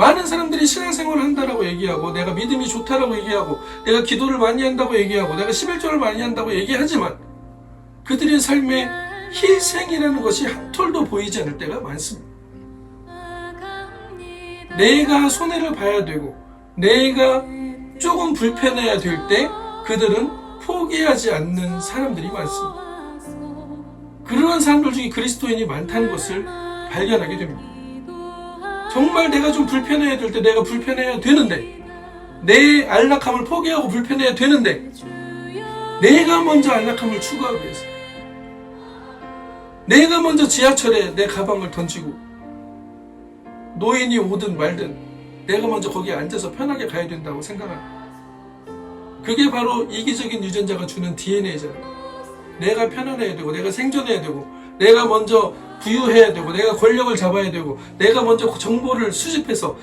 많은 사람들이 신앙생활을 한다라고 얘기하고 내가 믿음이 좋다라고 얘기하고 내가 기도를 많이 한다고 얘기하고 내가 11조를 많이 한다고 얘기하지만 그들의 삶에 희생이라는 것이 한 톨도 보이지 않을 때가 많습니다. 내가 손해를 봐야 되고 내가 조금 불편해야 될 때 그들은 포기하지 않는 사람들이 많습니다. 그러한 사람들 중에 그리스도인이 많다는 것을 발견하게 됩니다. 정말 내가 좀 불편해야 될 때 내가 불편해야 되는데 내 안락함을 포기하고 불편해야 되는데 내가 먼저 안락함을 추구하기 위해서 내가 먼저 지하철에 내 가방을 던지고 노인이 오든 말든 내가 먼저 거기에 앉아서 편하게 가야 된다고 생각합니다. 그게 바로 이기적인 유전자가 주는 DNA잖아요. 내가 편안해야 되고 내가 생존해야 되고 내가 먼저 부유해야 되고 내가 권력을 잡아야 되고 내가 먼저 정보를 수집해서